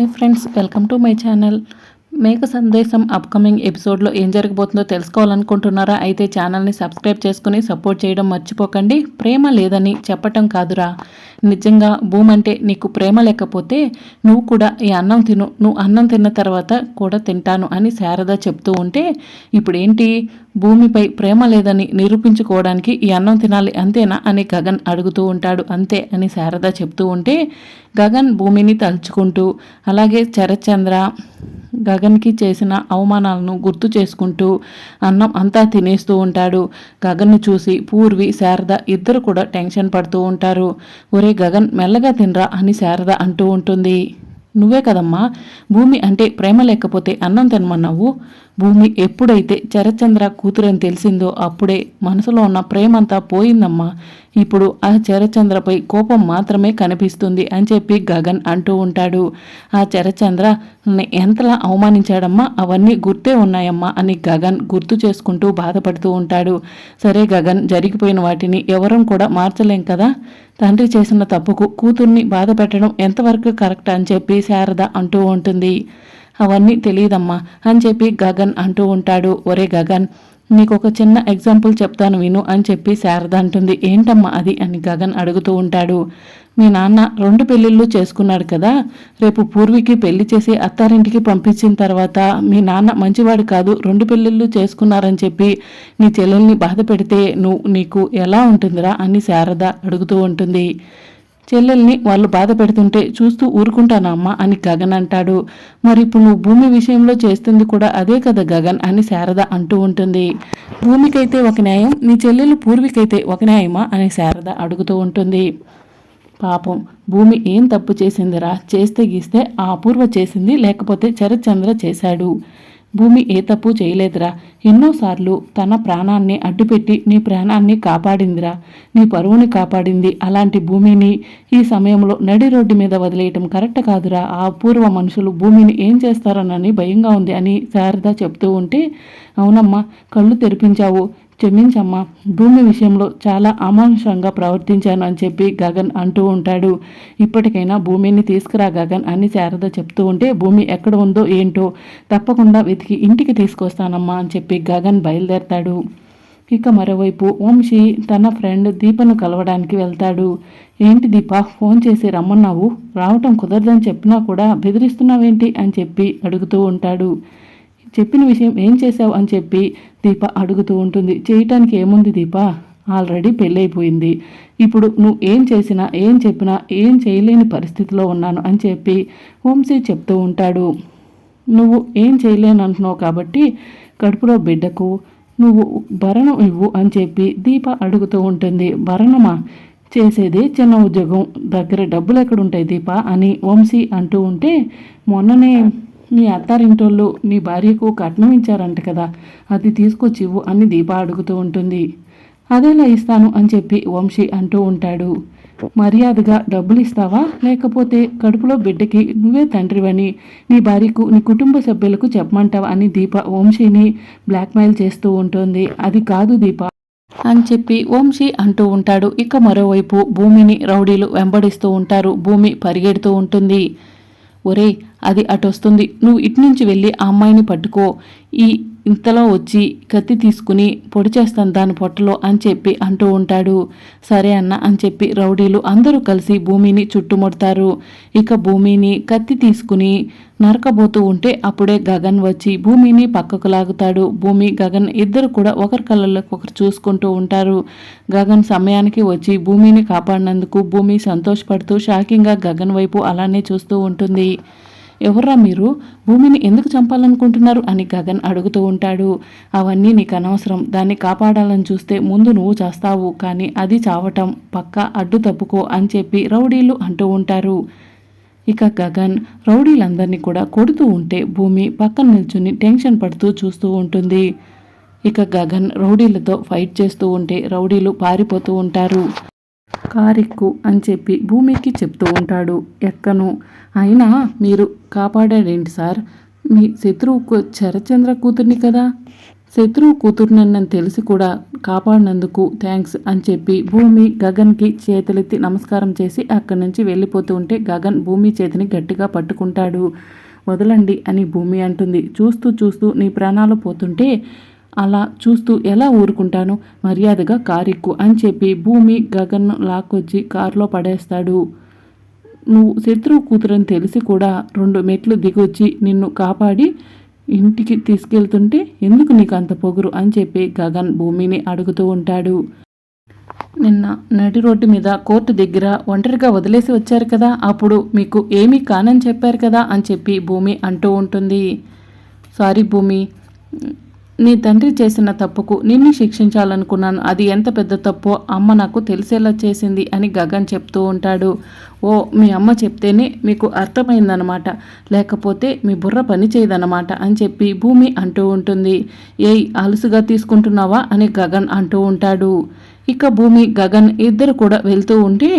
Hi friends welcome to my channel మేక సందేశం upcoming ఎపిసోడ్లో ఏం జరగబోతుందో తెలుసుకోవాలనుకుంటున్నారా? అయితే ఛానల్ని సబ్స్క్రైబ్ చేసుకుని సపోర్ట్ చేయడం మర్చిపోకండి. ప్రేమ లేదని చెప్పటం కాదురా. నిజంగా భూమంటే నీకు ప్రేమ లేకపోతే నువ్వు కూడా ఈ అన్నం తిను నువ్వు అన్నం తిన్న తర్వాత కూడా తింటాను అని శారద చెప్తూ ఉంటే ఇప్పుడు ఏంటి భూమిపై ప్రేమ లేదని నిరూపించుకోవడానికి ఈ అన్నం తినాలి అంతేనా అని గగన్ అడుగుతూ ఉంటాడు. అంతే అని శారద చెప్తూ ఉంటే గగన్ భూమిని తలుచుకుంటూ అలాగే చరచంద్ర గగన్కి చేసిన అవమానాలను గుర్తు చేసుకుంటూ అన్నం అంతా తినేస్తూ ఉంటాడు. గగన్ను చూసి పూర్వి శారద ఇద్దరు కూడా టెన్షన్ పడుతూ ఉంటారు. ఒరే గగన్ మెల్లగా తినరా అని శారద అంటూ ఉంటుంది. నువ్వే కదమ్మా భూమి అంటే ప్రేమ లేకపోతే అన్నం తినమన్నావు? భూమి ఎప్పుడైతే చరచంద్ర కూతురని తెలిసిందో అప్పుడే మనసులో ఉన్న ప్రేమంతా పోయిందమ్మా. ఇప్పుడు ఆ చరచంద్రపై కోపం మాత్రమే కనిపిస్తుంది అని చెప్పి గగన్ అంటూ ఉంటాడు. ఆ చరచంద్ర ఎంతలా అవమానించాడమ్మా? అవన్నీ గుర్తే ఉన్నాయమ్మా అని గగన్ గుర్తు చేసుకుంటూ బాధపడుతూ ఉంటాడు. సరే గగన్ జరిగిపోయిన వాటిని ఎవరం కూడా మార్చలేం కదా. తండ్రి చేసిన తప్పుకు కూతుర్ని బాధ పెట్టడం ఎంతవరకు కరెక్ట్ అని చెప్పి శారద అంటూ ఉంటుంది. అవన్నీ తెలియదమ్మా అని చెప్పి గగన్ అంటూ ఉంటాడు. ఒరే గగన్ నీకు ఒక చిన్న ఎగ్జాంపుల్ చెప్తాను విను అని చెప్పి శారద అంటుంది. ఏంటమ్మా అది అని గగన్ అడుగుతూ ఉంటాడు. మీ నాన్న రెండు పెళ్ళిళ్ళు చేసుకున్నాడు కదా రేపు పూర్వికి పెళ్ళి చేసి అత్తారింటికి పంపించిన తర్వాత మీ నాన్న మంచివాడు కాదు రెండు పెళ్ళిళ్ళు చేసుకున్నారని చెప్పి నీ చెల్లెల్ని బాధ పెడితే నువ్వు నీకు ఎలా ఉంటుందిరా అని శారద అడుగుతూ ఉంటుంది. చెల్లెల్ని వాళ్ళు బాధ పెడుతుంటే చూస్తూ ఊరుకుంటానమ్మా అని గగన్ అంటాడు. మరి ఇప్పుడు నువ్వు భూమి విషయంలో చేస్తుంది కూడా అదే కదా గగన్ అని శారద అంటూ ఉంటుంది. భూమికైతే ఒక న్యాయం నీ చెల్లెలు పూర్వికైతే ఒక న్యాయమా అని శారద అడుగుతూ ఉంటుంది. పాపం భూమి ఏం తప్పు చేసిందిరా? చేస్తే గీస్తే ఆ అపూర్వ చేసింది లేకపోతే చరచంద్ర చేశాడు. భూమి ఏ తప్పు చేయలేదురా. ఎన్నోసార్లు తన ప్రాణాన్ని అడ్డుపెట్టి నీ ప్రాణాన్ని కాపాడిందిరా. నీ పరువుని కాపాడింది అలాంటి భూమిని ఈ సమయంలో నడి రోడ్డు మీద వదిలేయటం కరెక్ట్ కాదురా. ఆ పూర్వ మనుషులు భూమిని ఏం చేస్తారోనని భయంగా ఉంది అని శారద చెప్తూ ఉంటే అవునమ్మా కళ్ళు తెరిపించావు. క్షమించమ్మా. భూమి విషయంలో చాలా అమానుషంగా ప్రవర్తించాను అని చెప్పి గగన్ అంటూ ఉంటాడు. ఇప్పటికైనా భూమిని తీసుకురా గగన్ అని శారద చెప్తూ ఉంటే భూమి ఎక్కడ ఉందో ఏంటో తప్పకుండా వెతికి ఇంటికి తీసుకొస్తానమ్మా అని చెప్పి గగన్ బయలుదేరతాడు. ఇక మరోవైపు వంశీ తన ఫ్రెండ్ దీపను కలవడానికి వెళ్తాడు. ఏంటి దీప ఫోన్ చేసి రమ్మన్నావు? రావటం కుదరదని చెప్పినా కూడా బెదిరిస్తున్నావేంటి అని చెప్పి అడుగుతూ ఉంటాడు. చెప్పిన విషయం ఏం చేశావు అని చెప్పి దీప అడుగుతూ ఉంటుంది. చేయటానికి ఏముంది దీప? ఆల్రెడీ పెళ్ళైపోయింది. ఇప్పుడు నువ్వు ఏం చేసినా ఏం చెప్పినా ఏం చేయలేని పరిస్థితిలో ఉన్నాను అని చెప్పి వంశీ చెప్తూ ఉంటాడు. నువ్వు ఏం చేయలేను అంటున్నావు కాబట్టి కడుపులో బిడ్డకు నువ్వు భరణం ఇవ్వు అని చెప్పి దీప అడుగుతూ ఉంటుంది. భరణమా? చేసేది చిన్న ఉద్యోగం. దగ్గర డబ్బులు ఎక్కడుంటాయి దీప? అని వంశీ అంటూ ఉంటే మొన్ననే నీ అత్తారింటోళ్ళు నీ భార్యకు కట్నం ఇచ్చారంట కదా అది తీసుకొచ్చి ఇవ్వు అని దీప అడుగుతూ ఉంటుంది. అదేలా ఇస్తాను అని చెప్పి వంశీ అంటూ ఉంటాడు. మర్యాదగా డబ్బులు ఇస్తావా లేకపోతే కడుపులో బిడ్డకి నువ్వే తండ్రివని నీ భార్యకు నీ కుటుంబ సభ్యులకు చెప్పమంటావా అని దీప వంశీని బ్లాక్మెయిల్ చేస్తూ ఉంటుంది. అది కాదు దీప అని చెప్పి వంశీ అంటూ ఉంటాడు. ఇక మరోవైపు భూమిని రౌడీలు వెంబడిస్తూ ఉంటారు. భూమి పరిగెడుతూ ఉంటుంది. ఒరే అది అటొస్తుంది నువ్వు ఇటు నుంచి వెళ్ళి ఆ అమ్మాయిని పట్టుకో. ఈ ఇంతలో వచ్చి కత్తి తీసుకుని పొడి చేస్తాను దాని పొట్టలో అని చెప్పి అంటూ ఉంటాడు. సరే అన్న అని చెప్పి రౌడీలు అందరూ కలిసి భూమిని చుట్టుముడతారు. ఇక భూమిని కత్తి తీసుకుని నరకబోతూ ఉంటే అప్పుడే గగన్ వచ్చి భూమిని పక్కకు లాగుతాడు. భూమి గగన్ ఇద్దరు కూడా ఒకరి కళ్ళలోకి ఒకరు చూసుకుంటూ ఉంటారు. గగన్ సమయానికి వచ్చి భూమిని కాపాడినందుకు భూమి సంతోషపడుతూ షాకింగ్గా గగన్ వైపు అలానే చూస్తూ ఉంటుంది. ఎవర్రా మీరు? భూమిని ఎందుకు చంపాలనుకుంటున్నారు? అని గగన్ అడుగుతూ ఉంటాడు. అవన్నీ నీకు అనవసరం. దాన్ని కాపాడాలని చూస్తే ముందు నువ్వు చేస్తావు. కానీ అది చావటం పక్క అడ్డు తప్పుకో అని చెప్పి రౌడీలు అంటూ ఉంటారు. ఇక గగన్ రౌడీలందరినీ కూడా కొడుతూ ఉంటే భూమి పక్కన నిల్చుని టెన్షన్ పడుతూ చూస్తూ ఉంటుంది. ఇక గగన్ రౌడీలతో ఫైట్ చేస్తూ ఉంటే రౌడీలు పారిపోతూ ఉంటారు. కారెక్కు అని చెప్పి భూమికి చెప్తూ ఉంటాడు. ఎక్కను? అయినా మీరు కాపాడాడేంటి సార్? మీ శత్రువుకు చరచంద్ర కూతుర్ని కదా? శత్రువు కూతురునని తెలిసి కూడా కాపాడినందుకు థ్యాంక్స్ అని చెప్పి భూమి గగన్కి చేతులెత్తి నమస్కారం చేసి అక్కడి నుంచి వెళ్ళిపోతూ ఉంటే గగన్ భూమి చేతిని గట్టిగా పట్టుకుంటాడు. వదలండి అని భూమి అంటుంది. చూస్తూ చూస్తూ నీ ప్రాణాలు పోతుంటే అలా చూస్తూ ఎలా ఊరుకుంటాను? మర్యాదగా కారెక్కు అని చెప్పి భూమి గగన్ను లాక్కొచ్చి కారులో పడేస్తాడు. నువ్వు శత్రువు కూతురని తెలిసి కూడా రెండు మెట్లు దిగొచ్చి నిన్ను కాపాడి ఇంటికి తీసుకెళ్తుంటే ఎందుకు నీకు అంత పొగురు అని చెప్పి గగన్ భూమిని అడుగుతూ ఉంటాడు. నిన్న నడి రోడ్డు మీద కోర్టు దగ్గర ఒంటరిగా వదిలేసి వచ్చారు కదా అప్పుడు మీకు ఏమీ కానని చెప్పారు కదా అని చెప్పి భూమి అంటూ ఉంటుంది. సారీ భూమి నీ తండ్రి చేసిన తప్పుకు నిన్ను శిక్షించాలనుకున్నాను. అది ఎంత పెద్ద తప్పో అమ్మ నాకు తెలిసేలా చేసింది అని గగన్ చెప్తూ ఉంటాడు. ఓ మీ అమ్మ చెప్తేనే మీకు అర్థమైందనమాట లేకపోతే మీ బుర్ర పని చేయదనమాట అని చెప్పి భూమి అంటూ ఉంటుంది. ఏయ్ అలుసుగా తీసుకుంటున్నావా అని గగన్ అంటూ ఉంటాడు. ఇక భూమి గగన్ ఇద్దరు కూడా వెళ్తూ ఉంటే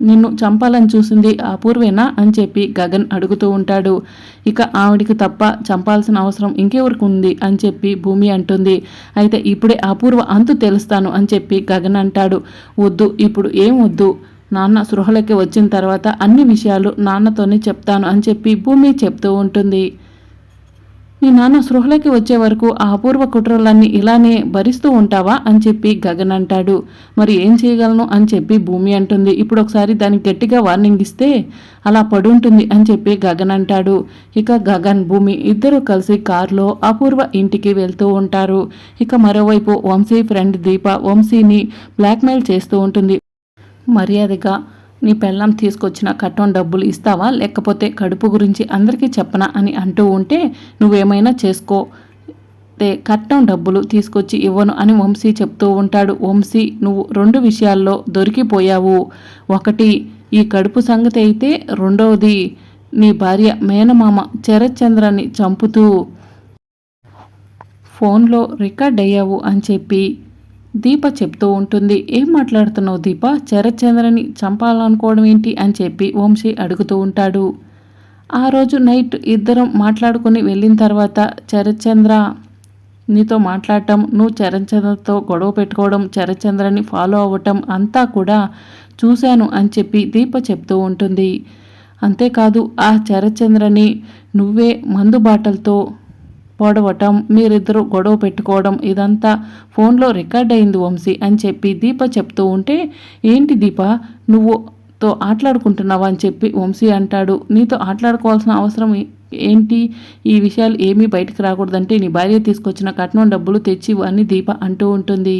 నిన్ను చంపాలని చూసింది అపూర్వేనా అని చెప్పి గగన్ అడుగుతూ ఉంటాడు. ఇక ఆవిడికి తప్ప చంపాల్సిన అవసరం ఇంకెవరికి ఉంది అని చెప్పి భూమి అంటుంది. అయితే ఇప్పుడే అపూర్వ అంతు తెలుస్తాను అని చెప్పి గగన్ అంటాడు. వద్దు ఇప్పుడు ఏం వద్దు? నాన్న సృహలకి వచ్చిన తర్వాత అన్ని విషయాలు నాన్నతోనే చెప్తాను అని చెప్పి భూమి చెప్తూ ఉంటుంది. మీ నాన్న సృహలోకి వచ్చే వరకు ఆ అపూర్వ కుట్రలన్నీ ఇలానే భరిస్తూ ఉంటావా అని చెప్పి గగన్ అంటాడు. మరి ఏం చేయగలను అని చెప్పి భూమి అంటుంది. ఇప్పుడు ఒకసారి దానికి గట్టిగా వార్నింగ్ ఇస్తే అలా పడుంటుంది అని చెప్పి గగన్ అంటాడు. ఇక గగన్ భూమి ఇద్దరు కలిసి కారులో అపూర్వ ఇంటికి వెళ్తూ ఉంటారు. ఇక మరోవైపు వంశీ ఫ్రెండ్ దీప వంశీని బ్లాక్మెయిల్ చేస్తూ ఉంటుంది. మర్యాదగా నీ పెళ్ళం తీసుకొచ్చిన కట్టం డబ్బులు ఇస్తావా? లేకపోతే కడుపు గురించి అందరికీ చెప్పనా అని అంటూ ఉంటే నువ్వేమైనా చేసుకో. కట్టం డబ్బులు తీసుకొచ్చి ఇవ్వను అని వంశీ చెప్తూ ఉంటాడు. వంశీ నువ్వు రెండు విషయాల్లో దొరికిపోయావు. ఒకటి ఈ కడుపు సంగతి అయితే. రెండవది నీ భార్య మేనమామ చరచంద్రాన్ని చంపుతూ ఫోన్లో రికార్డ్ అయ్యావు అని చెప్పి దీప చెప్తూ ఉంటుంది. ఏం మాట్లాడుతున్నావు దీప? చరచంద్రని చంపాలనుకోవడం ఏంటి? అని చెప్పి వంశీ అడుగుతూ ఉంటాడు. ఆ రోజు నైట్ ఇద్దరం మాట్లాడుకుని వెళ్ళిన తర్వాత చరచంద్ర నీతో మాట్లాడటం నువ్వు చరణ్చంద్రతో గొడవ పెట్టుకోవడం చరణ్చంద్రని ఫాలో అవ్వటం అంతా కూడా చూశాను అని చెప్పి దీప చెప్తూ ఉంటుంది. అంతేకాదు ఆ చరచంద్రని నువ్వే మందు బాటలతో పొడవటం మీరిద్దరూ గొడవ పెట్టుకోవడం ఇదంతా ఫోన్లో రికార్డ్ అయింది వంశీ అని చెప్పి దీప చెప్తూ ఉంటే ఏంటి దీప నువ్వు తో ఆటలాడుకుంటున్నావా? అని చెప్పి వంశీ అంటాడు. నీతో ఆటలాడుకోవాల్సిన అవసరం ఏంటి? ఈ విషయాలు ఏమీ బయటకు రాకూడదంటే నీ భార్య తీసుకొచ్చిన కట్నం డబ్బులు తెచ్చి అని దీప అంటూ ఉంటుంది.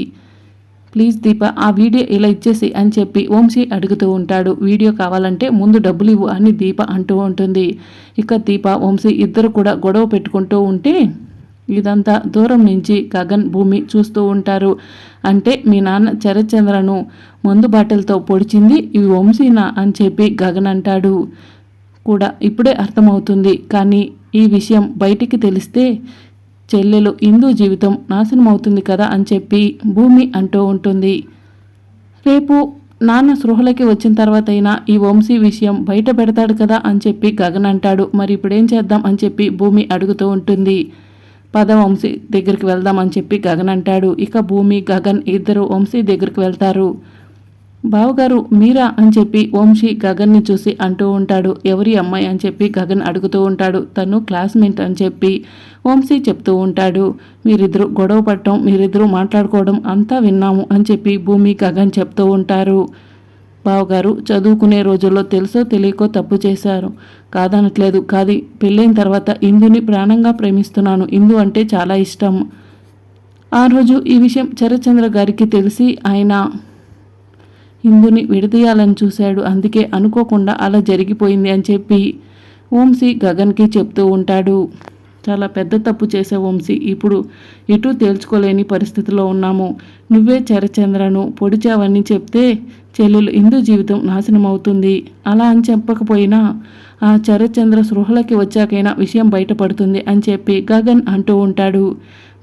ప్లీజ్ దీప ఆ వీడియో ఇలా ఇచ్చేసి అని చెప్పి వంశీ అడుగుతూ ఉంటాడు. వీడియో కావాలంటే ముందు డబ్బులు ఇవ్వు అని దీప అంటూ ఉంటుంది. ఇక దీప వంశీ ఇద్దరు కూడా గొడవ పెట్టుకుంటూ ఉంటే ఇదంతా దూరం నుంచి గగన్ భూమి చూస్తూ ఉంటారు. అంటే మీ నాన్న చరచంద్రను మందు బాటిల్తో పొడిచింది ఇవి వంశీనా అని చెప్పి గగన్ అంటాడు. కూడా ఇప్పుడే అర్థమవుతుంది. కానీ ఈ విషయం బయటికి తెలిస్తే చెల్లెలు హిందూ జీవితం నాశనం అవుతుంది కదా అని చెప్పి భూమి అంటూ ఉంటుంది. రేపు నాన్న సృహలకి వచ్చిన తర్వాత అయినా ఈ వంశీ విషయం బయట పెడతాడు కదా అని చెప్పి గగన్ అంటాడు. మరి ఇప్పుడేం చేద్దాం అని చెప్పి భూమి అడుగుతూ ఉంటుంది. పద వంశీ దగ్గరికి వెళ్దాం అని చెప్పి గగన్ అంటాడు. ఇక భూమి గగన్ ఇద్దరు వంశీ దగ్గరికి వెళ్తారు. బావగారు మీరా అని చెప్పి వంశీ గగన్ని చూసి అంటూ ఉంటాడు. ఎవరి అమ్మాయి అని చెప్పి గగన్ అడుగుతూ ఉంటాడు. తను క్లాస్మేట్ అని చెప్పి వంశీ చెప్తూ ఉంటాడు. మీరిద్దరు గొడవ పడటం మీరిద్దరూ మాట్లాడుకోవడం అంతా విన్నాము అని చెప్పి భూమి గగన్ చెప్తూ ఉంటారు. బావగారు చదువుకునే రోజుల్లో తెలుసో తెలియకో తప్పు చేశారు. కాదనట్లేదు. కాది పెళ్ళైన తర్వాత ఇందుని ప్రాణంగా ప్రేమిస్తున్నాను. ఇందు అంటే చాలా ఇష్టం. ఆ రోజు ఈ విషయం చరచంద్ర గారికి తెలిసి ఆయన హిందుని విడదీయాలని చూశాడు. అందుకే అనుకోకుండా అలా జరిగిపోయింది అని చెప్పి వంశీ గగన్కి చెప్తూ ఉంటాడు. చాలా పెద్ద తప్పు చేసే వంశీ ఇప్పుడు ఎటు తేల్చుకోలేని పరిస్థితిలో ఉన్నాము. నువ్వే చరచంద్రను పొడిచావని చెప్తే చెల్లెలు ఇందు జీవితం నాశనం అవుతుంది. అలా అని చెప్పకపోయినా ఆ చరచంద్ర సృహలకి వచ్చాకైనా విషయం బయటపడుతుంది అని చెప్పి గగన్ అంటూ ఉంటాడు.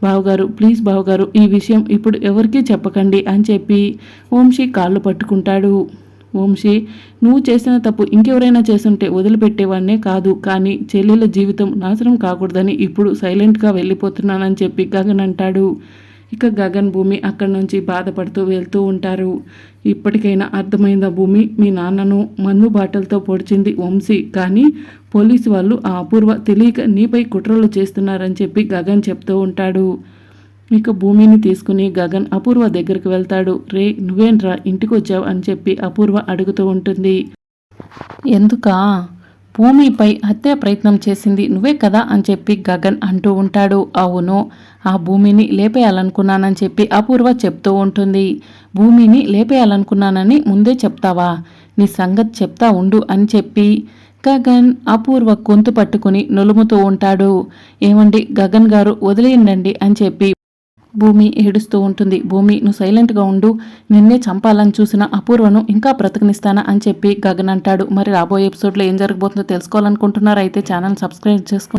బావగారు ప్లీజ్ బావగారు ఈ విషయం ఇప్పుడు ఎవరికీ చెప్పకండి అని చెప్పి వంశీ కాళ్ళు పట్టుకుంటాడు. వంశీ నువ్వు చేసిన తప్పు ఇంకెవరైనా చేస్తుంటే వదిలిపెట్టేవాడినే కాదు కానీ చెల్లెల జీవితం నాశనం కాకూడదని ఇప్పుడు సైలెంట్గా వెళ్ళిపోతున్నానని చెప్పి గగన్ అంటాడు ఇక గగన్ భూమి అక్కడి నుంచి బాధపడుతూ వెళ్తూ ఉంటారు. ఇప్పటికైనా అర్థమైందా భూమి? మీ నాన్నను మందు బాటలతో పొడిచింది వంశీ. కానీ పోలీసు వాళ్ళు ఆ అపూర్వ తెలియక నీపై కుట్రలు చేస్తున్నారని చెప్పి గగన్ చెప్తూ ఉంటాడు. ఇక భూమిని తీసుకుని గగన్ అపూర్వ దగ్గరికి వెళ్తాడు. రే నువ్వేంట్రా ఇంటికి వచ్చావు అని చెప్పి అపూర్వ అడుగుతూ ఉంటుంది. ఎందుకా? భూమిపై హత్య ప్రయత్నం చేసింది నువ్వే కదా అని చెప్పి గగన్ అంటూ ఉంటాడు. అవును ఆ భూమిని లేపేయాలనుకున్నానని చెప్పి అపూర్వ చెప్తూ ఉంటుంది. భూమిని లేపేయాలనుకున్నానని ముందే చెప్తావా? నీ సంగతి చెప్తా ఉండు అని చెప్పి గగన్ అపూర్వ గొంతు పట్టుకుని నులుముతూ ఉంటాడు. ఏమండి గగన్ గారు వదిలేయండి అని చెప్పి భూమి ఏడుస్తూ ఉంటుంది. భూమి నువ్వు సైలెంట్గా ఉండు. నిన్నే చంపాలని చూసిన అపూర్వను ఇంకా బ్రతకనిస్తానా అని చెప్పి గగన్ అంటాడు. మరి రాబోయే ఎపిసోడ్లో ఏం జరగబోతుందో తెలుసుకోవాలనుకుంటున్నారైతే అయితే ఛానల్ సబ్స్క్రైబ్ చేసుకో